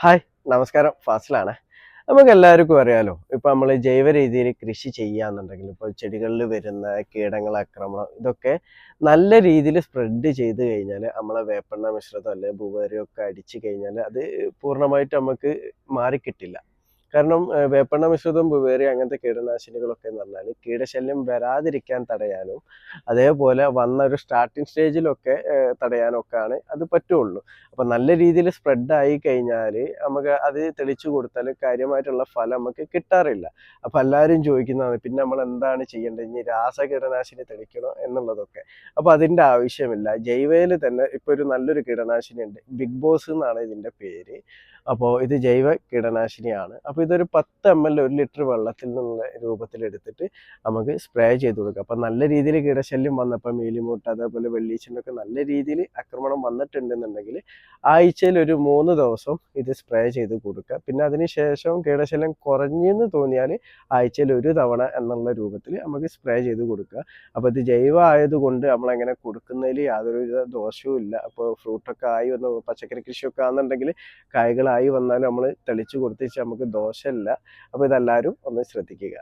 Hi. നമസ്കാരം. ഫാസിലാണ്. നമുക്ക് എല്ലാവർക്കും അറിയാലോ ഇപ്പൊ നമ്മൾ ജൈവ രീതിയിൽ കൃഷി ചെയ്യാന്നുണ്ടെങ്കിൽ ഇപ്പോൾ ചെടികളിൽ വരുന്ന കീടങ്ങൾ ആക്രമണം ഇതൊക്കെ നല്ല രീതിയിൽ സ്പ്രെഡ് ചെയ്ത് കഴിഞ്ഞാൽ നമ്മളെ വേപ്പെണ്ണ മിശ്രിതം അല്ലെങ്കിൽ ഭൂപരിയൊക്കെ അടിച്ചു കഴിഞ്ഞാൽ അത് പൂർണമായിട്ട് നമുക്ക് മാറിക്കിട്ടില്ല. കാരണം വേപ്പെണ്ണ മിശ്രിതം ഭൂപേറി അങ്ങനത്തെ കീടനാശിനികളൊക്കെ എന്ന് പറഞ്ഞാൽ കീടശല്യം വരാതിരിക്കാൻ തടയാനും അതേപോലെ വന്ന ഒരു സ്റ്റാർട്ടിങ് സ്റ്റേജിലൊക്കെ തടയാനൊക്കെയാണ് അത് പറ്റുള്ളൂ. അപ്പൊ നല്ല രീതിയിൽ സ്പ്രെഡ് ആയി കഴിഞ്ഞാൽ നമുക്ക് അത് തെളിച്ചു കൊടുത്താൽ കാര്യമായിട്ടുള്ള ഫലം നമുക്ക് കിട്ടാറില്ല. അപ്പൊ എല്ലാവരും ചോദിക്കുന്നതാണ് പിന്നെ നമ്മൾ എന്താണ് ചെയ്യേണ്ടത്? ഇനി രാസ കീടനാശിനി തെളിക്കണോ? എന്നുള്ളതൊക്കെ. അപ്പൊ അതിന്റെ ആവശ്യമില്ല. ജൈവയിൽ തന്നെ ഇപ്പൊ ഒരു നല്ലൊരു കീടനാശിനി ഉണ്ട് ബിഗ് ബോസ് എന്നാണ് ഇതിന്റെ പേര്. അപ്പോൾ ഇത് ജൈവ കീടനാശിനിയാണ്. അപ്പോൾ ഇതൊരു പത്ത് എം എൽ ഒരു ലിറ്റർ വെള്ളത്തിൽ നിന്നുള്ള രൂപത്തിൽ എടുത്തിട്ട് നമുക്ക് സ്പ്രേ ചെയ്ത് കൊടുക്കുക അപ്പം നല്ല രീതിയിൽ കീടശല്യം വന്നപ്പോൾ മീലിമൂട്ട് അതേപോലെ വെള്ളീച്ചിനൊക്കെ നല്ല രീതിയിൽ ആക്രമണം വന്നിട്ടുണ്ടെന്നുണ്ടെങ്കിൽ ആഴ്ചയിൽ ഒരു മൂന്ന് ദിവസം ഇത് സ്പ്രേ ചെയ്ത് കൊടുക്കുക. പിന്നെ അതിന് ശേഷം കീടശല്യം കുറഞ്ഞെന്ന് തോന്നിയാൽ ആഴ്ചയിൽ ഒരു തവണ എന്നുള്ള രൂപത്തിൽ നമുക്ക് സ്പ്രേ ചെയ്ത് കൊടുക്കുക. അപ്പോൾ ഇത് ജൈവ ആയതുകൊണ്ട് നമ്മളങ്ങനെ കൊടുക്കുന്നതിൽ യാതൊരു ദോഷവും ഇല്ല. അപ്പോൾ ഫ്രൂട്ടൊക്കെ ആയി വന്ന് പച്ചക്കറി കൃഷിയൊക്കെ ആണെന്നുണ്ടെങ്കിൽ കായകളായി വന്നാലും നമ്മൾ തെളിച്ച് കൊടുത്തിച്ച് നമുക്ക് ദോഷമില്ല അപ്പോൾ ഇതെല്ലാവരും ഒന്ന് ശ്രദ്ധിക്കുക.